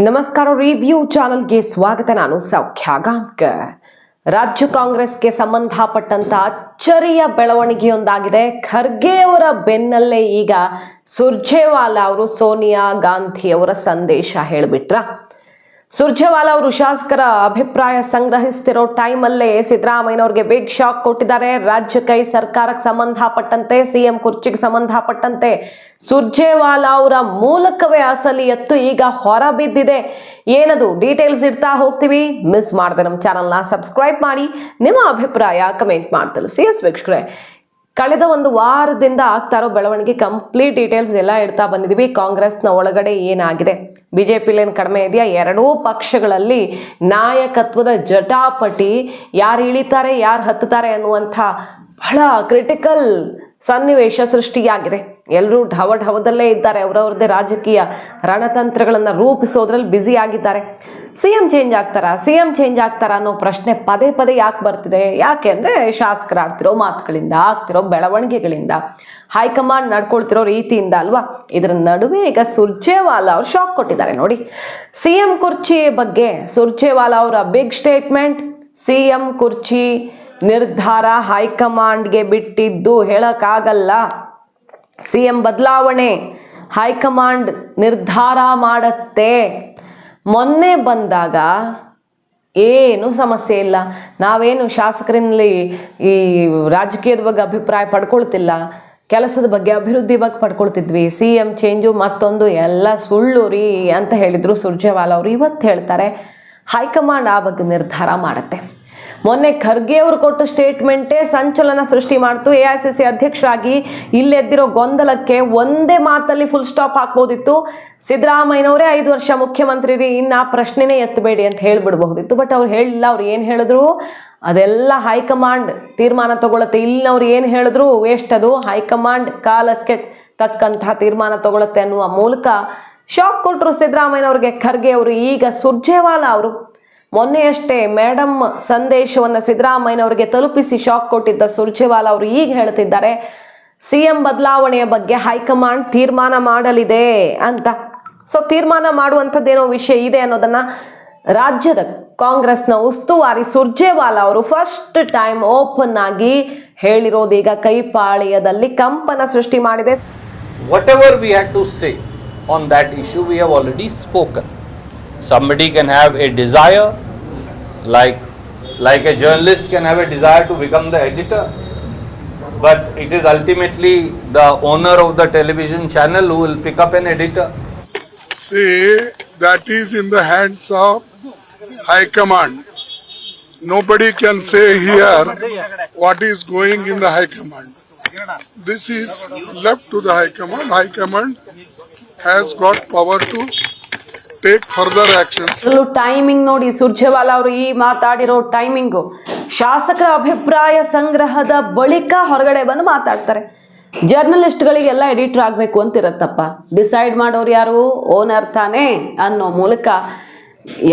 ನಮಸ್ಕಾರ ರಿವ್ಯೂ ಚಾನಲ್ಗೆ ಸ್ವಾಗತ. ನಾನು ಸೌಖ್ಯ ಗಾಂವ್ಕರ್ ರಾಜ್ಯ ಕಾಂಗ್ರೆಸ್ಗೆ ಸಂಬಂಧಪಟ್ಟಂತ ಅಚ್ಚರಿಯ ಬೆಳವಣಿಗೆಯೊಂದಾಗಿದೆ. ಖರ್ಗೆ ಅವರ ಬೆನ್ನಲ್ಲೇ ಈಗ ಸುರ್ಜೇವಾಲಾ ಅವರು, ಸೋನಿಯಾ ಗಾಂಧಿ ಅವರ ಸಂದೇಶ ಹೇಳಿಬಿಟ್ರ? ಸುರ್ಜೇವಾಲಾ ಅವರು ಶಾಸಕರ ಅಭಿಪ್ರಾಯ ಸಂಗ್ರಹಿಸ್ತಿರೋ ಟೈಮಲ್ಲೇ ಸಿದ್ದರಾಮಯ್ಯನವ್ರಿಗೆ ಬಿಗ್ ಶಾಕ್ ಕೊಟ್ಟಿದ್ದಾರೆ. ರಾಜ್ಯಕ್ಕೆ ಸರ್ಕಾರಕ್ಕೆ ಸಂಬಂಧಪಟ್ಟಂತೆ, ಸಿಎಂ ಕುರ್ಚಿಗೆ ಸಂಬಂಧಪಟ್ಟಂತೆ ಸುರ್ಜೇವಾಲಾ ಅವರ ಮೂಲಕವೇ ಅಸಲಿಯತ್ತು ಈಗ ಹೊರಬಿದ್ದಿದೆ. ಏನದು? ಡೀಟೇಲ್ಸ್ ಇಡ್ತಾ ಹೋಗ್ತೀವಿ. ಮಿಸ್ ಮಾಡದೆ ನಮ್ಮ ಚಾನಲ್ನ ಸಬ್ಸ್ಕ್ರೈಬ್ ಮಾಡಿ. ನಿಮ್ಮ ಅಭಿಪ್ರಾಯ ಕಮೆಂಟ್ ಮಾಡಿ ಸಿ ಎಸ್ ವೀಕ್ಷಕರೇ, ಕಳೆದ ಒಂದು ವಾರದಿಂದ ಆಗ್ತಾ ಇರೋ ಬೆಳವಣಿಗೆ ಕಂಪ್ಲೀಟ್ ಡೀಟೇಲ್ಸ್ ಎಲ್ಲ ಇಡ್ತಾ ಬಂದಿದ್ದೀವಿ. ಕಾಂಗ್ರೆಸ್ನ ಒಳಗಡೆ ಏನಾಗಿದೆ? ಬಿ ಜೆ ಪಿಲೇನು ಕಡಿಮೆ ಇದೆಯಾ? ಎರಡೂ ಪಕ್ಷಗಳಲ್ಲಿ ನಾಯಕತ್ವದ ಜಟಾಪಟಿ ಯಾರು ಇಳಿತಾರೆ, ಯಾರು ಹತ್ತುತ್ತಾರೆ ಅನ್ನುವಂಥ ಬಹಳ ಕ್ರಿಟಿಕಲ್ ಸನ್ನಿವೇಶ ಸೃಷ್ಟಿಯಾಗಿದೆ. ಎಲ್ಲರೂ ಢವ ಢವದಲ್ಲೇ ಇದ್ದಾರೆ, ಅವರವ್ರದ್ದೇ ರಾಜಕೀಯ ರಣತಂತ್ರಗಳನ್ನು ರೂಪಿಸೋದ್ರಲ್ಲಿ ಬ್ಯುಸಿ ಆಗಿದ್ದಾರೆ. ಸಿ ಎಂ ಚೇಂಜ್ ಆಗ್ತಾರಾ? ಸಿ ಎಂ ಚೇಂಜ್ ಆಗ್ತಾರಾ ಅನ್ನೋ ಪ್ರಶ್ನೆ ಪದೇ ಪದೇ ಯಾಕೆ ಬರ್ತಿದೆ? ಯಾಕೆ ಅಂದರೆ ಶಾಸಕರಾಗ್ತಿರೋ ಮಾತುಗಳಿಂದ, ಆಗ್ತಿರೋ ಬೆಳವಣಿಗೆಗಳಿಂದ. ಹೈಕಮಾಂಡ್ ನಡ್ಕೊಳ್ತಿರೋ ರೀತಿಯಿಂದ ಅಲ್ವಾ? ಇದರ ನಡುವೆ ಈಗ ಸುರ್ಜೇವಾಲಾ ಅವರು ಶಾಕ್ ಕೊಟ್ಟಿದ್ದಾರೆ ನೋಡಿ. ಸಿ ಎಂ ಕುರ್ಚಿ ಬಗ್ಗೆ ಸುರ್ಜೇವಾಲಾ ಅವರ ಬಿಗ್ ಸ್ಟೇಟ್ಮೆಂಟ್ ಸಿ ಎಂ ಕುರ್ಚಿ ನಿರ್ಧಾರ ಹೈಕಮಾಂಡ್ಗೆ ಬಿಟ್ಟಿದ್ದು ಹೇಳಕ್ಕಾಗಲ್ಲ. ಸಿ ಎಂ ಬದಲಾವಣೆ, ಹೈಕಮಾಂಡ್ ನಿರ್ಧಾರ ಮಾಡತ್ತೆ. ಮೊನ್ನೆ ಬಂದಾಗ ಏನು ಸಮಸ್ಯೆ ಇಲ್ಲ. ನಾವೇನು ಶಾಸಕರಲ್ಲಿ ಈ ರಾಜಕೀಯದ ಬಗ್ಗೆ ಅಭಿಪ್ರಾಯ ಪಡ್ಕೊಳ್ತಿಲ್ಲ. ಕೆಲಸದ ಬಗ್ಗೆ ಅಭಿವೃದ್ಧಿ ಬಗ್ಗೆ ಪಡ್ಕೊಳ್ತಿದ್ವಿ. ಸಿ ಎಂ ಚೇಂಜು ಮತ್ತೊಂದು ಎಲ್ಲ ಸುಳ್ಳು ರೀ ಅಂತ ಹೇಳಿದರು ಸುರ್ಜೇವಾಲಾ ಅವರು. ಇವತ್ತು ಹೇಳ್ತಾರೆ, ಹೈಕಮಾಂಡ್ ಆ ಬಗ್ಗೆ ನಿರ್ಧಾರ ಮಾಡುತ್ತೆ. ಮೊನ್ನೆ ಖರ್ಗೆ ಅವರು ಕೊಟ್ಟ ಸ್ಟೇಟ್ಮೆಂಟೇ ಸಂಚಲನ ಸೃಷ್ಟಿ ಮಾಡ್ತು. ಎ ಐ ಸಿ ಸಿ ಅಧ್ಯಕ್ಷರಾಗಿ ಇಲ್ಲೆದ್ದಿರೋ ಗೊಂದಲಕ್ಕೆ ಒಂದೇ ಮಾತಲ್ಲಿ ಫುಲ್ ಸ್ಟಾಪ್ ಹಾಕ್ಬೋದಿತ್ತು. ಸಿದ್ದರಾಮಯ್ಯನವರೇ ಐದು ವರ್ಷ ಮುಖ್ಯಮಂತ್ರಿ ರೀ, ಇನ್ನು ಪ್ರಶ್ನೆನೇ ಎತ್ತಬೇಡಿ ಅಂತ ಹೇಳಿಬಿಡ್ಬಹುದಿತ್ತು ಬಟ್ ಅವ್ರು ಹೇಳಿಲ್ಲ, ಅವ್ರು ಏನು ಹೇಳಿದ್ರು? ಅದೆಲ್ಲ ಹೈಕಮಾಂಡ್ ತೀರ್ಮಾನ ತಗೊಳತ್ತೆ. ಇಲ್ಲಿನವ್ರು ಏನು ಹೇಳಿದ್ರು? ವೇಸ್ಟ್ ಅದು. ಹೈಕಮಾಂಡ್ ಕಾಲಕ್ಕೆ ತಕ್ಕಂತಹ ತೀರ್ಮಾನ ತಗೊಳತ್ತೆ ಅನ್ನುವ ಮೂಲಕ ಶಾಕ್ ಕೊಟ್ಟರು ಸಿದ್ದರಾಮಯ್ಯನವ್ರಿಗೆ ಖರ್ಗೆ ಅವರು. ಈಗ ಸುರ್ಜೇವಾಲಾ ಅವರು ಮೊನ್ನೆಯಷ್ಟೇ ಮೇಡಮ್ ಸಂದೇಶವನ್ನು ಸಿದ್ದರಾಮಯ್ಯನವರಿಗೆ ತಲುಪಿಸಿ ಶಾಕ್ ಕೊಟ್ಟಿದ್ದ ಸುರ್ಜೇವಾಲಾ ಅವರು ಈಗ ಹೇಳ್ತಿದ್ದಾರೆ, ಸಿಎಂ ಬದಲಾವಣೆಯ ಬಗ್ಗೆ ಹೈಕಮಾಂಡ್ ತೀರ್ಮಾನ ಮಾಡಲಿದೆ ಅಂತ ಸೊ ತೀರ್ಮಾನ ಮಾಡುವಂಥದ್ದೇನೋ ವಿಷಯ ಇದೆ ಅನ್ನೋದನ್ನ ರಾಜ್ಯದ ಕಾಂಗ್ರೆಸ್ನ ಉಸ್ತುವಾರಿ ಸುರ್ಜೇವಾಲಾ ಅವರು ಫಸ್ಟ್ ಟೈಮ್ ಓಪನ್ ಆಗಿ ಹೇಳಿರೋದೀಗ ಕೈಪಾಳ್ಯದಲ್ಲಿ ಕಂಪನ ಸೃಷ್ಟಿ ಮಾಡಿದೆ whatever we had to say on that issue we have already spoken. Somebody can have a desire, like, like a journalist can have a desire to become the editor, but it is ultimately the owner of the television channel who will pick up an editor. say that is in the hands of High Command. Nobody can say here what is going in the High Command. This is left to the High Command. High Command has got power to take further action timing ನೋಡಿ, ಸುರ್ಜೇವಾಲಾ ಅವರು ಈ ಮಾತಾಡಿರೋ timing ಶಾಸಕರ ಅಭಿಪ್ರಾಯ ಸಂಗ್ರಹದ ಬಳಿಕ ಹೊರಗಡೆ ಬಂದು ಮಾತಾಡ್ತಾರೆ. ಜರ್ನಲಿಸ್ಟ್ಗಳಿಗೆಲ್ಲ ಎಡಿಟರ್ ಆಗಬೇಕು ಅಂತ ಇರತ್ತಪ್ಪ ಡಿಸೈಡ್ ಮಾಡೋರು ಯಾರು? ಓನರ್ ತಾನೇ ಅನ್ನೋ ಮೂಲಕ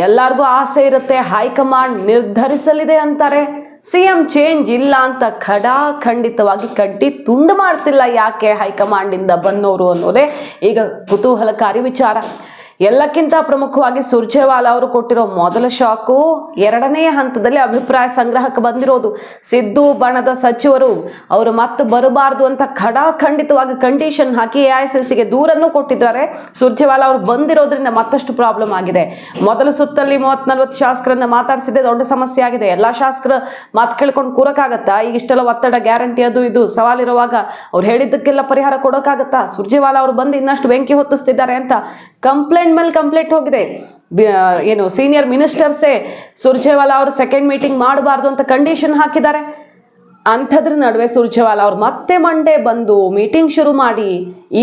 ಎಲ್ಲರಿಗೂ ಆಸೆ ಇರುತ್ತೆ, ಹೈಕಮಾಂಡ್ ನಿರ್ಧರಿಸಲಿದೆ ಅಂತಾರೆ. ಸಿ ಎಂ ಚೇಂಜ್ ಇಲ್ಲ ಅಂತ ಖಡಾ ಖಂಡಿತವಾಗಿ ಕಡ್ಡಿ ತುಂಡು ಮಾಡ್ತಿಲ್ಲ ಯಾಕೆ ಹೈಕಮಾಂಡಿಂದ ಬಂದವರು ಅನ್ನೋದೇ ಈಗ ಕುತೂಹಲಕಾರಿ ವಿಚಾರ. ಎಲ್ಲಕ್ಕಿಂತ ಪ್ರಮುಖವಾಗಿ ಸುರ್ಜೇವಾಲಾ ಅವರು ಕೊಟ್ಟಿರೋ ಮೊದಲ ಶಾಕು ಎರಡನೇ ಹಂತದಲ್ಲಿ ಅಭಿಪ್ರಾಯ ಸಂಗ್ರಹಕ್ಕೆ ಬಂದಿರೋದು. ಸಿದ್ದು ಬಣದ ಸಚಿವರು, ಅವರು ಮತ್ತೆ ಬರಬಾರ್ದು ಅಂತ ಖಡಾಖಂಡಿತವಾಗಿ ಕಂಡೀಷನ್ ಹಾಕಿ ಎ ಐ ಸಿ ಸಿಗೆ ದೂರನ್ನು ಕೊಟ್ಟಿದ್ದಾರೆ. ಸುರ್ಜೇವಾಲಾ ಅವರು ಬಂದಿರೋದ್ರಿಂದ ಮತ್ತಷ್ಟು ಪ್ರಾಬ್ಲಮ್ ಆಗಿದೆ. ಮೊದಲ ಸುತ್ತಲ್ಲಿ ಮೂವತ್ತ್ ನಲ್ವತ್ತು ಶಾಸಕರನ್ನ ಮಾತಾಡಿಸಿದ್ದೆ, ದೊಡ್ಡ ಸಮಸ್ಯೆ ಆಗಿದೆ. ಎಲ್ಲಾ ಶಾಸಕರ ಮಾತು ಕೇಳ್ಕೊಂಡು ಕೂರಕ್ಕಾಗತ್ತಾ? ಈಗ ಇಷ್ಟೆಲ್ಲ ಒತ್ತಡ ಗ್ಯಾರಂಟಿ ಅದು ಇದು ಸವಾಲಿರುವಾಗ ಅವ್ರು ಹೇಳಿದ್ದಕ್ಕೆಲ್ಲ ಪರಿಹಾರ ಕೊಡೋಕ್ಕಾಗತ್ತಾ? ಸುರ್ಜೇವಾಲಾ ಅವರು ಬಂದು ಇನ್ನಷ್ಟು ಬೆಂಕಿ ಹೊತ್ತಿಸ್ತಿದ್ದಾರೆ ಅಂತ ಕಂಪ್ಲೇಂಟ್ ಮೇಲೆ ಕಂಪ್ಲೀಟ್ ಹೋಗಿದೆ. ಏನು ಸೀನಿಯರ್ ಮಿನಿಸ್ಟರ್ಸೇ ಸುರ್ಜೇವಾಲಾ ಅವರು ಸೆಕೆಂಡ್ ಮೀಟಿಂಗ್ ಮಾಡಬಾರ್ದು ಅಂತ ಕಂಡೀಷನ್ ಹಾಕಿದ್ದಾರೆ. ಅಂಥದ್ರ ನಡುವೆ ಸುರ್ಜೇವಾಲಾ ಅವ್ರು ಮತ್ತೆ ಮಂಡೇ ಬಂದು ಮೀಟಿಂಗ್ ಶುರು ಮಾಡಿ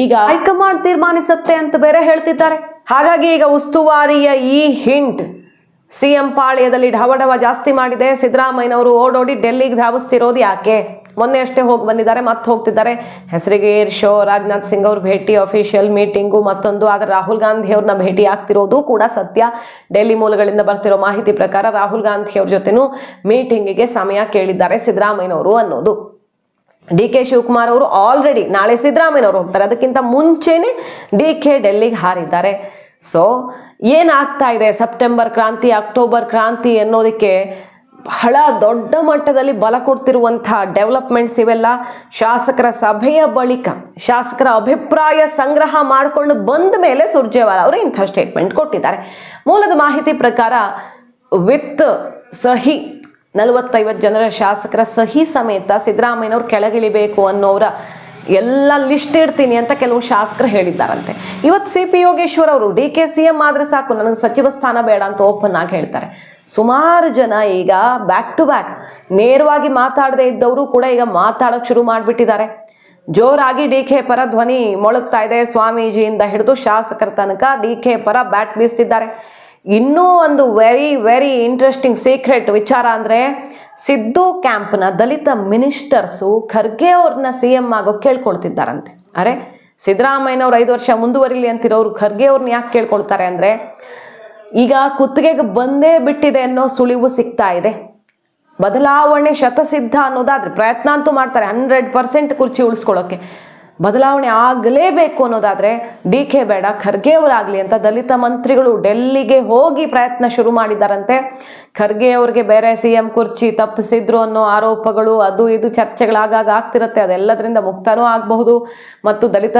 ಈಗ ಹೈಕಮಾಂಡ್ ತೀರ್ಮಾನಿಸುತ್ತೆ ಅಂತ ಬೇರೆ ಹೇಳ್ತಿದ್ದಾರೆ. ಹಾಗಾಗಿ ಈಗ ಉಸ್ತುವಾರಿಯ ಈ ಹಿಂಟ್ ಸಿ ಎಂ ಪಾಳ್ಯದಲ್ಲಿ ಢವಢವ ಜಾಸ್ತಿ ಮಾಡಿದೆ. ಸಿದ್ದರಾಮಯ್ಯನವರು ಓಡೋಡಿ ಡೆಲ್ಲಿಗೆ ಧಾವಿಸ್ತಿರೋದು ಯಾಕೆ? ಮೊನ್ನೆ ಅಷ್ಟೇ ಹೋಗಿ ಬಂದಿದ್ದಾರೆ, ಮತ್ತೆ ಹೋಗ್ತಿದ್ದಾರೆ. ಹೆಸರಿಗೆ ಏರ್ ಶೋ ರಾಜನಾಥ್ ಸಿಂಗ್ ಅವ್ರ ಭೇಟಿ ಅಫಿಷಿಯಲ್ ಮೀಟಿಂಗು ಮತ್ತೊಂದು. ಆದರೆ ರಾಹುಲ್ ಗಾಂಧಿ ಅವ್ರನ್ನ ಭೇಟಿ ಆಗ್ತಿರೋದು ಕೂಡ ಸತ್ಯ. ಡೆಲ್ಲಿ ಮೂಲಗಳಿಂದ ಬರ್ತಿರೋ ಮಾಹಿತಿ ಪ್ರಕಾರ ರಾಹುಲ್ ಗಾಂಧಿ ಅವ್ರ ಜೊತೆನೂ ಮೀಟಿಂಗಿಗೆ ಸಮಯ ಕೇಳಿದ್ದಾರೆ ಸಿದ್ದರಾಮಯ್ಯನವರು ಅನ್ನೋದು. ಡಿ ಕೆ ಶಿವಕುಮಾರ್ ಅವರು ಆಲ್ರೆಡಿ ನಾಳೆ ಸಿದ್ದರಾಮಯ್ಯನವರು ಹೋಗ್ತಾರೆ. ಅದಕ್ಕಿಂತ ಮುಂಚೆನೆ ಡಿ ಕೆ ಡೆಲ್ಲಿಗೆ ಹಾರಿದ್ದಾರೆ. ಸೊ ಏನಾಗ್ತಾ ಇದೆ? ಸೆಪ್ಟೆಂಬರ್ ಕ್ರಾಂತಿ ಅಕ್ಟೋಬರ್ ಕ್ರಾಂತಿ ಅನ್ನೋದಕ್ಕೆ ಬಹಳ ದೊಡ್ಡ ಮಟ್ಟದಲ್ಲಿ ಬಲ ಕೊಡ್ತಿರುವಂತಹ ಡೆವಲಪ್ಮೆಂಟ್ಸ್ ಇವೆಲ್ಲ ಶಾಸಕರ ಸಭೆಯ ಬಳಿಕ, ಶಾಸಕರ ಅಭಿಪ್ರಾಯ ಸಂಗ್ರಹ ಮಾಡಿಕೊಂಡು ಬಂದ ಮೇಲೆ ಸುರ್ಜೇವಾಲ ಅವರು ಇಂಥ ಸ್ಟೇಟ್ಮೆಂಟ್ ಕೊಟ್ಟಿದ್ದಾರೆ. ಮೂಲದ ಮಾಹಿತಿ ಪ್ರಕಾರ ವಿತ್ ಸಹಿ, ನಲವತ್ತೈವತ್ತು ಜನರ ಶಾಸಕರ ಸಹಿ ಸಮೇತ ಸಿದ್ದರಾಮಯ್ಯನವ್ರು ಕೆಳಗಿಳಿಬೇಕು ಅನ್ನೋರ ಎಲ್ಲ ಲಿಸ್ಟ್ ಇಡ್ತೀನಿ ಅಂತ ಕೆಲವು ಶಾಸಕರು ಹೇಳಿದ್ದಾರಂತೆ. ಇವತ್ತು ಸಿ ಪಿ ಯೋಗೇಶ್ವರ್ ಅವರು ಡಿ ಕೆ ಸಿ ಎಂ ಆದರೆ ಸಾಕು, ನನಗೆ ಸಚಿವ ಸ್ಥಾನ ಬೇಡ ಅಂತ ಓಪನ್ ಆಗಿ ಹೇಳ್ತಾರೆ. ಸುಮಾರು ಜನ ಈಗ ಬ್ಯಾಕ್ ಟು ಬ್ಯಾಕ್ ನೇರವಾಗಿ ಮಾತಾಡದೇ ಇದ್ದವರು ಕೂಡ ಈಗ ಮಾತಾಡೋಕ್ಕೆ ಶುರು ಮಾಡಿಬಿಟ್ಟಿದ್ದಾರೆ. ಜೋರಾಗಿ ಡಿ ಕೆ ಪರ ಧ್ವನಿ ಮೊಳಗ್ತಾ ಇದೆ ಸ್ವಾಮೀಜಿಯಿಂದ ಹಿಡಿದು ಶಾಸಕರ ತನಕ ಡಿ ಕೆ ಪರ ಬ್ಯಾಟ್ ಬೀಸ್ತಿದ್ದಾರೆ. ಇನ್ನೂ ಒಂದು ವೆರಿ ವೆರಿ ಇಂಟ್ರೆಸ್ಟಿಂಗ್ ಸೀಕ್ರೆಟ್ ವಿಚಾರ ಅಂದರೆ ಸಿದ್ದು ಕ್ಯಾಂಪ್ನ ದಲಿತ ಮಿನಿಸ್ಟರ್ಸು ಖರ್ಗೆ ಅವ್ರನ್ನ ಸಿ ಎಂ ಆಗೋ ಕೇಳ್ಕೊಳ್ತಿದ್ದಾರಂತೆ. ಅರೆ, ಸಿದ್ದರಾಮಯ್ಯನವ್ರು ಐದು ವರ್ಷ ಮುಂದುವರಿಲಿ ಅಂತಿರೋರು ಖರ್ಗೆ ಅವ್ರನ್ನ ಯಾಕೆ ಕೇಳ್ಕೊಳ್ತಾರೆ ಅಂದರೆ, ಈಗ ಕುತ್ತಿಗೆಗೆ ಬಂದೇ ಬಿಟ್ಟಿದೆ ಅನ್ನೋ ಸುಳಿವು ಸಿಗ್ತಾ ಇದೆ. ಬದಲಾವಣೆ ಶತಸಿದ್ಧ ಅನ್ನೋದಾದ್ರೆ ಪ್ರಯತ್ನ ಅಂತೂ ಮಾಡ್ತಾರೆ ಹಂಡ್ರೆಡ್ ಪರ್ಸೆಂಟ್ ಕುರ್ಚಿ ಉಳಿಸ್ಕೊಳ್ಳೋಕ್ಕೆ ಬದಲಾವಣೆ ಆಗಲೇಬೇಕು ಅನ್ನೋದಾದರೆ, ಡಿ ಕೆ ಬೇಡ, ಖರ್ಗೆ ಅವರಾಗಲಿ ಅಂತ ದಲಿತ ಮಂತ್ರಿಗಳು ಡೆಲ್ಲಿಗೆ ಹೋಗಿ ಪ್ರಯತ್ನ ಶುರು ಮಾಡಿದ್ದಾರಂತೆ. ಖರ್ಗೆ ಅವ್ರಿಗೆ ಬೇರೆ ಸಿ ಎಂ ಕುರ್ಚಿ ತಪ್ಪಿಸಿದ್ರು ಅನ್ನೋ ಆರೋಪಗಳು, ಅದು ಇದು ಚರ್ಚೆಗಳಾಗಾಗ ಆಗ್ತಿರುತ್ತೆ. ಅದೆಲ್ಲದರಿಂದ ಮುಕ್ತನೂ ಆಗಬಹುದು ಮತ್ತು ದಲಿತ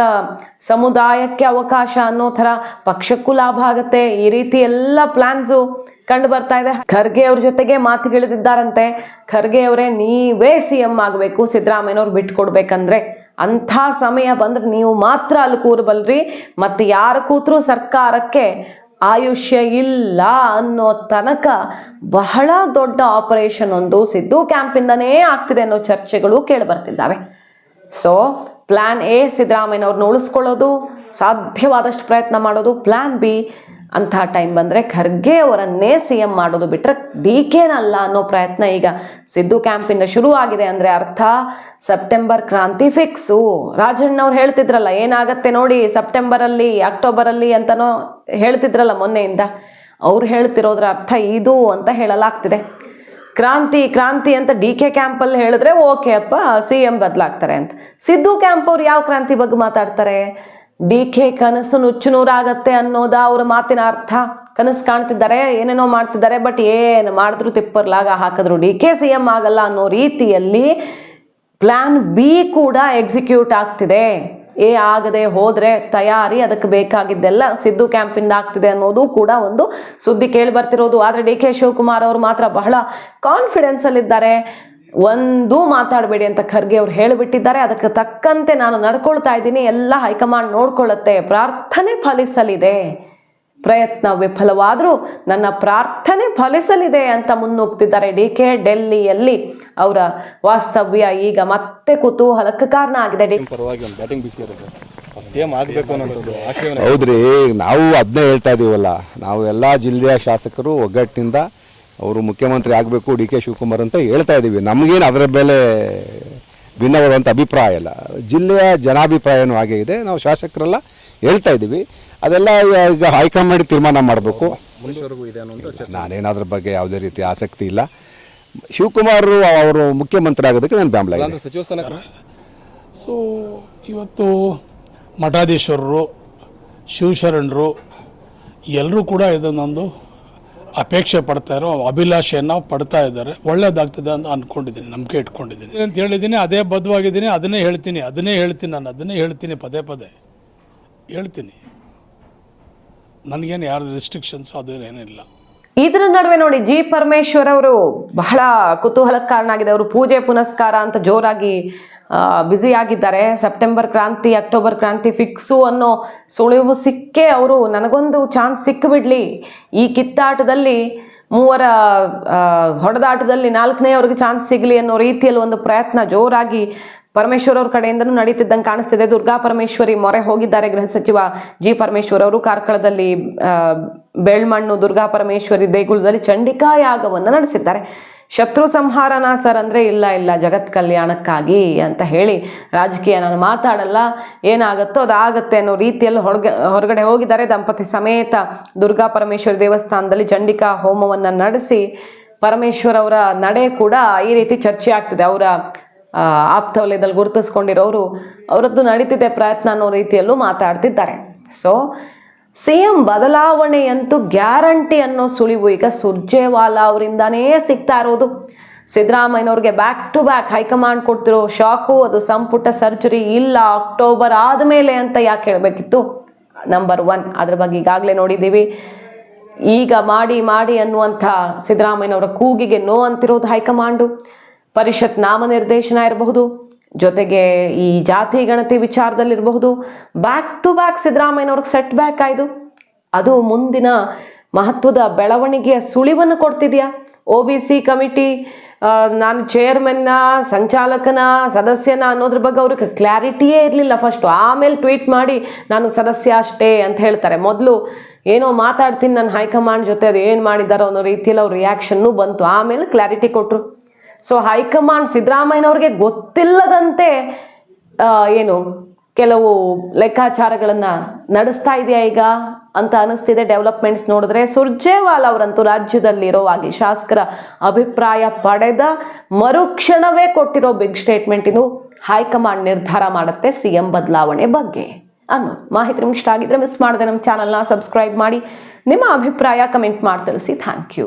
ಸಮುದಾಯಕ್ಕೆ ಅವಕಾಶ ಅನ್ನೋ ಥರ ಪಕ್ಷಕ್ಕೂ ಲಾಭ ಆಗುತ್ತೆ. ಈ ರೀತಿ ಎಲ್ಲ ಪ್ಲ್ಯಾನ್ಸು ಕಂಡು ಬರ್ತಾ ಇದೆ. ಖರ್ಗೆ ಅವ್ರ ಜೊತೆಗೆ ಮಾತುಗಳಿದ್ದಾರಂತೆ ಖರ್ಗೆ ಅವರೇ, ನೀವೇ ಸಿ ಎಂ ಆಗಬೇಕು, ಸಿದ್ದರಾಮಯ್ಯನವ್ರು ಬಿಟ್ಕೊಡ್ಬೇಕಂದ್ರೆ. ಅಂಥ ಸಮಯ ಬಂದರೆ ನೀವು ಮಾತ್ರ ಅಲ್ಲಿ ಕೂರಬಲ್ರಿ. ಮತ್ತು ಯಾರು ಕೂತರೂ ಸರ್ಕಾರಕ್ಕೆ ಆಯುಷ್ಯ ಇಲ್ಲ ಅನ್ನೋ ತನಕ ಬಹಳ ದೊಡ್ಡ ಆಪರೇಷನ್ ಒಂದು ಸಿದ್ದು ಕ್ಯಾಂಪಿಂದನೇ ಆಗ್ತಿದೆ ಅನ್ನೋ ಚರ್ಚೆಗಳು ಕೇಳಿ ಬರ್ತಿದ್ದಾವೆ. ಸೊ ಪ್ಲ್ಯಾನ್ ಎ ಸಿದ್ದರಾಮಯ್ಯನವ್ರನ್ನ ಉಳಿಸ್ಕೊಳ್ಳೋದು, ಸಾಧ್ಯವಾದಷ್ಟು ಪ್ರಯತ್ನ ಮಾಡೋದು ಪ್ಲ್ಯಾನ್ ಬಿ ಅಂಥ ಟೈಮ್ ಬಂದರೆ ಖರ್ಗೆ ಅವರನ್ನೇ ಸಿ ಎಂ ಮಾಡೋದು ಬಿಟ್ಟರೆ ಡಿ ಕೆನಲ್ಲ ಅನ್ನೋ ಪ್ರಯತ್ನ ಈಗ ಸಿದ್ದು ಕ್ಯಾಂಪಿಂದ ಶುರು ಆಗಿದೆ ಅಂದರೆ ಅರ್ಥ ಸೆಪ್ಟೆಂಬರ್ ಕ್ರಾಂತಿ ಫಿಕ್ಸು. ರಾಜಣ್ಣವ್ರು ಹೇಳ್ತಿದ್ರಲ್ಲ, ಏನಾಗತ್ತೆ ನೋಡಿ ಸೆಪ್ಟೆಂಬರಲ್ಲಿ, ಅಕ್ಟೋಬರಲ್ಲಿ ಅಂತನೋ ಹೇಳ್ತಿದ್ರಲ್ಲ ಮೊನ್ನೆಯಿಂದ. ಅವ್ರು ಹೇಳ್ತಿರೋದ್ರ ಅರ್ಥ ಇದು ಅಂತ ಹೇಳಲಾಗ್ತಿದೆ. ಕ್ರಾಂತಿ ಕ್ರಾಂತಿ ಅಂತ ಡಿ ಕೆ ಕ್ಯಾಂಪಲ್ಲಿ ಹೇಳಿದ್ರೆ ಓಕೆ ಅಪ್ಪ, ಸಿ ಎಂ ಬದಲಾಗ್ತಾರೆ ಅಂತ. ಸಿದ್ದು ಕ್ಯಾಂಪ್ ಅವ್ರು ಯಾವ ಕ್ರಾಂತಿ ಬಗ್ಗೆ ಮಾತಾಡ್ತಾರೆ? ಡಿ ಕೆ ಕನಸು ನುಚ್ಚುನೂರಾಗತ್ತೆ ಅನ್ನೋದ ಅವ್ರ ಮಾತಿನ ಅರ್ಥ. ಕನಸು ಕಾಣ್ತಿದ್ದಾರೆ, ಏನೇನೋ ಮಾಡ್ತಿದ್ದಾರೆ, ಬಟ್ ಏನು ಮಾಡಿದ್ರು ತಿಪ್ಪರ್ಲಾಗ ಹಾಕಿದ್ರು. ಡಿ ಕೆ ಸಿ ಎಂ ಆಗಲ್ಲ ಅನ್ನೋ ರೀತಿಯಲ್ಲಿ ಪ್ಲ್ಯಾನ್ ಬಿ ಕೂಡ ಎಕ್ಸಿಕ್ಯೂಟ್ ಆಗ್ತಿದೆ. ಎ ಆಗದೆ ಹೋದರೆ ತಯಾರಿ ಅದಕ್ಕೆ ಬೇಕಾಗಿದ್ದೆಲ್ಲ ಸಿದ್ದು ಕ್ಯಾಂಪಿಂದ ಆಗ್ತಿದೆ ಅನ್ನೋದು ಕೂಡ ಒಂದು ಸುದ್ದಿ ಕೇಳಿ ಬರ್ತಿರೋದು. ಆದರೆ ಡಿ ಕೆ ಶಿವಕುಮಾರ್ ಅವರು ಮಾತ್ರ ಬಹಳ ಕಾನ್ಫಿಡೆನ್ಸಲ್ಲಿದ್ದಾರೆ ಒಂದೂ ಮಾತಾಡಬೇಡಿ ಅಂತ ಖರ್ಗೆ ಅವ್ರು ಹೇಳಿಬಿಟ್ಟಿದ್ದಾರೆ. ಅದಕ್ಕೆ ತಕ್ಕಂತೆ ನಾನು ನಡ್ಕೊಳ್ತಾ ಇದ್ದೀನಿ. ಎಲ್ಲ ಹೈಕಮಾಂಡ್ ನೋಡ್ಕೊಳ್ಳುತ್ತೆ. ಪ್ರಾರ್ಥನೆ ಫಲಿಸಲಿದೆ. ಪ್ರಯತ್ನ ವಿಫಲವಾದರೂ ನನ್ನ ಪ್ರಾರ್ಥನೆ ಫಲಿಸಲಿದೆ ಅಂತ ಮುನ್ನುಗ್ತಿದ್ದಾರೆ. ಡಿ ಕೆ ಡೆಲ್ಲಿಯಲ್ಲಿ ಅವರ ವಾಸ್ತವ್ಯ ಈಗ ಮತ್ತೆ ಕುತೂಹಲಕ್ಕೆ ಕಾರಣ ಆಗಿದೆ. ಹೌದ್ರಿ ನಾವು ಅದನ್ನೇ ಹೇಳ್ತಾ ಇದೀವಲ್ಲ. ನಾವು ಎಲ್ಲ ಜಿಲ್ಲೆಯ ಶಾಸಕರು ಒಗ್ಗಟ್ಟಿನಿಂದ ಅವರು ಮುಖ್ಯಮಂತ್ರಿ ಆಗಬೇಕು ಡಿ ಕೆ ಶಿವಕುಮಾರ್ ಅಂತ ಹೇಳ್ತಾ ಇದ್ದೀವಿ. ನಮಗೇನು ಅದರ ಮೇಲೆ ಭಿನ್ನವಾದಂಥ ಅಭಿಪ್ರಾಯ ಇಲ್ಲ. ಜಿಲ್ಲೆಯ ಜನಾಭಿಪ್ರಾಯನೂ ಹಾಗೆ ಇದೆ. ನಾವು ಶಾಸಕರೆಲ್ಲ ಹೇಳ್ತಾ ಇದ್ದೀವಿ. ಅದೆಲ್ಲ ಈಗ ಹೈಕಮಾಂಡ್ ತೀರ್ಮಾನ ಮಾಡಬೇಕು. ನಾನೇನು ಅದ್ರ ಬಗ್ಗೆ ಯಾವುದೇ ರೀತಿ ಆಸಕ್ತಿ ಇಲ್ಲ. ಶಿವಕುಮಾರ್ ಅವರು ಮುಖ್ಯಮಂತ್ರಿ ಆಗೋದಕ್ಕೆ ನಾನು ಬೆಂಬಲ ಸಚಿವ ಸೊ ಇವತ್ತು ಮಠಾಧೀಶ್ವರರು ಶಿವಶರಣರು ಎಲ್ಲರೂ ಕೂಡ ಇದನ್ನೊಂದು ಅಪೇಕ್ಷೆ ಪಡ್ತಾ ಇರೋ ಅಭಿಲಾಷೆಯನ್ನು ಪಡ್ತಾ ಇದ್ದಾರೆ. ಒಳ್ಳೇದಾಗ್ತದೆ ಅಂತ ಅಂದ್ಕೊಂಡಿದ್ದೀನಿ ನಂಬಿಕೆ ಇಟ್ಕೊಂಡಿದ್ದೀನಿ. ಅಂತ ಹೇಳಿದ್ದೀನಿ ಅದೇ ಬದ್ಧವಾಗಿದ್ದೀನಿ ಅದನ್ನೇ ಹೇಳ್ತೀನಿ ಅದನ್ನೇ ಹೇಳ್ತೀನಿ ನಾನು ಅದನ್ನೇ ಹೇಳ್ತೀನಿ ಪದೇ ಪದೇ. ಹೇಳ್ತೀನಿ. ನನಗೇನು ಯಾರ್ದು ರಿಸ್ಟ್ರಿಕ್ಷನ್ಸು ಅದು ಏನಿಲ್ಲ. ಇದ್ರ ನಡುವೆ ನೋಡಿ ಜಿ ಪರಮೇಶ್ವರ್ ಅವರು ಬಹಳ ಕುತೂಹಲಕ್ಕೆ ಕಾರಣ ಆಗಿದೆ ಅವರು ಪೂಜೆ ಪುನಸ್ಕಾರ ಅಂತ ಜೋರಾಗಿ ಬ್ಯುಸಿ ಆಗಿದ್ದಾರೆ ಸೆಪ್ಟೆಂಬರ್ ಕ್ರಾಂತಿ, ಅಕ್ಟೋಬರ್ ಕ್ರಾಂತಿ ಫಿಕ್ಸು ಅನ್ನೋ ಸುಳಿವು ಸಿಕ್ಕೇ ಅವರು ನನಗೊಂದು ಚಾನ್ಸ್ ಸಿಕ್ಕಿಬಿಡಲಿ ಈ ಕಿತ್ತಾಟದಲ್ಲಿ, ಮೂವರ ಹೊಡೆದಾಟದಲ್ಲಿ ನಾಲ್ಕನೇ ಅವ್ರಿಗೆ ಚಾನ್ಸ್ ಸಿಗಲಿ ಅನ್ನೋ ರೀತಿಯಲ್ಲಿ ಒಂದು ಪ್ರಯತ್ನ ಜೋರಾಗಿ ಪರಮೇಶ್ವರ್ ಅವ್ರ ಕಡೆಯಿಂದನೂ ನಡೀತಿದ್ದಂಗೆ ಕಾಣಿಸ್ತಿದೆ. ದುರ್ಗಾ ಪರಮೇಶ್ವರಿ ಮೊರೆ ಹೋಗಿದ್ದಾರೆ ಗೃಹ ಸಚಿವ ಜಿ ಪರಮೇಶ್ವರ್ ಅವರು. ಕಾರ್ಕಳದಲ್ಲಿ ಬೆಳ್ಮಣ್ಣು, ದುರ್ಗಾ ಪರಮೇಶ್ವರಿ ದೇಗುಲದಲ್ಲಿ ಚಂಡಿಕಾ ಯಾಗವನ್ನು ನಡೆಸಿದ್ದಾರೆ. ಶತ್ರು ಸಂಹಾರನ ಸರ್ ಅಂದರೆ ಇಲ್ಲ ಇಲ್ಲ, ಜಗತ್ ಕಲ್ಯಾಣಕ್ಕಾಗಿ ಅಂತ ಹೇಳಿ ರಾಜಕೀಯ ನಾನು ಮಾತಾಡಲ್ಲ, ಏನಾಗುತ್ತೋ ಅದಾಗತ್ತೆ ಅನ್ನೋ ರೀತಿಯಲ್ಲಿ ಹೊರಗೆ, ಹೊರಗಡೆ ಹೋಗಿದ್ದಾರೆ. ದಂಪತಿ ಸಮೇತ ದುರ್ಗಾ ಪರಮೇಶ್ವರಿ ದೇವಸ್ಥಾನದಲ್ಲಿ ಚಂಡಿಕಾ ಹೋಮವನ್ನು ನಡೆಸಿ ಪರಮೇಶ್ವರ್ ಅವರ ನಡೆ ಕೂಡ ಈ ರೀತಿ ಚರ್ಚೆ ಆಗ್ತಿದೆ. ಅವರ ಆಪ್ತ ವಲಯದಲ್ಲಿ ಗುರುತಿಸ್ಕೊಂಡಿರೋರು ಅವರದ್ದು ನಡೀತಿದೆ ಪ್ರಯತ್ನ ಅನ್ನೋ ರೀತಿಯಲ್ಲೂ ಮಾತಾಡ್ತಿದ್ದಾರೆ. ಸೊ ಸಿಎಂ ಬದಲಾವಣೆಯಂತೂ ಗ್ಯಾರಂಟಿ ಅನ್ನೋ ಸುಳಿವು ಈಗ ಸುರ್ಜೇವಾಲಾ ಅವರಿಂದಾನೇ ಸಿಗ್ತಾ ಇರೋದು. ಸಿದ್ದರಾಮಯ್ಯನವ್ರಿಗೆ back to back high command ಕೊಡ್ತಿರೋ ಶಾಕು, ಅದು ಸಂಪುಟ ಸರ್ಜರಿ ಇಲ್ಲ, ಅಕ್ಟೋಬರ್ ಆದಮೇಲೆ ಅಂತ ಯಾಕೆ ಹೇಳಬೇಕಿತ್ತು? ನಂಬರ್ ಒನ್ ಅದ್ರ ಬಗ್ಗೆ ಈಗಾಗಲೇ ನೋಡಿದ್ದೀವಿ. ಈಗ ಮಾಡಿ ಮಾಡಿ ಅನ್ನುವಂಥ ಸಿದ್ದರಾಮಯ್ಯನವರ ಕೂಗಿಗೆ ನೋ ಅಂತಿರೋದು ಹೈಕಮಾಂಡು. ಪರಿಷತ್ ನಾಮನಿರ್ದೇಶನ ಇರಬಹುದು. ಜೊತೆಗೆ ಈ ಜಾತಿ ಗಣತಿ ವಿಚಾರದಲ್ಲಿರಬಹುದು. ಬ್ಯಾಕ್ ಟು ಬ್ಯಾಕ್ ಸಿದ್ದರಾಮಯ್ಯನವ್ರಿಗೆ ಸೆಟ್ ಬ್ಯಾಕ್ ಆಯಿತು ಅದು ಮುಂದಿನ ಮಹತ್ವದ ಬೆಳವಣಿಗೆಯ ಸುಳಿವನ್ನು ಕೊಡ್ತಿದೆಯಾ? ಒ ಬಿ ಸಿ ಕಮಿಟಿ ನಾನು ಚೇರ್ಮನ್ನ ಸಂಚಾಲಕನ, ಸದಸ್ಯನ ಅನ್ನೋದ್ರ ಬಗ್ಗೆ ಅವ್ರಿಗೆ ಕ್ಲಾರಿಟಿಯೇ ಇರಲಿಲ್ಲ ಫಸ್ಟು ಆಮೇಲೆ ಟ್ವೀಟ್ ಮಾಡಿ ನಾನು ಸದಸ್ಯ ಅಷ್ಟೇ ಅಂತ ಹೇಳ್ತಾರೆ. ಮೊದಲು ಏನೋ ಮಾತಾಡ್ತೀನಿ ನಾನು ಹೈಕಮಾಂಡ್ ಜೊತೆ ಅದು ಏನು ಮಾಡಿದಾರೋ ಅನ್ನೋ ರೀತಿಯಲ್ಲಿ ಅವ್ರ ರಿಯಾಕ್ಷನ್ನು ಬಂತು. ಆಮೇಲೆ ಕ್ಲಾರಿಟಿ ಕೊಟ್ಟರು ಸೊ ಹೈಕಮಾಂಡ್ ಸಿದ್ದರಾಮಯ್ಯನವ್ರಿಗೆ ಗೊತ್ತಿಲ್ಲದಂತೆ ಏನು, ಕೆಲವು ಲೆಕ್ಕಾಚಾರಗಳನ್ನು ನಡೆಸ್ತಾ ಇದೆಯಾ ಈಗ ಅಂತ ಅನಿಸ್ತಿದೆ ಡೆವಲಪ್ಮೆಂಟ್ಸ್ ನೋಡಿದ್ರೆ. ಸುರ್ಜೇವಾಲ್ ಅವರಂತೂ ರಾಜ್ಯದಲ್ಲಿರೋವಾಗಿ ಶಾಸಕರ ಅಭಿಪ್ರಾಯ ಪಡೆದ ಮರುಕ್ಷಣವೇ ಕೊಟ್ಟಿರೋ ಬಿಗ್ ಸ್ಟೇಟ್ಮೆಂಟ್ ಇದು ಹೈಕಮಾಂಡ್ ನಿರ್ಧಾರ ಮಾಡುತ್ತೆ ಸಿ ಎಂ ಬದಲಾವಣೆ ಬಗ್ಗೆ. ಅನ್ನೋದು. ಮಾಹಿತಿ ನಿಮ್ಗೆ ಇಷ್ಟ ಆಗಿದ್ರೆ ಮಿಸ್ ಮಾಡದೆ ನಮ್ಮ ಚಾನಲ್ನ ಸಬ್ಸ್ಕ್ರೈಬ್ ಮಾಡಿ. ನಿಮ್ಮ ಅಭಿಪ್ರಾಯ ಕಮೆಂಟ್ ಮಾಡಿ ತಿಳಿಸಿ. Thank you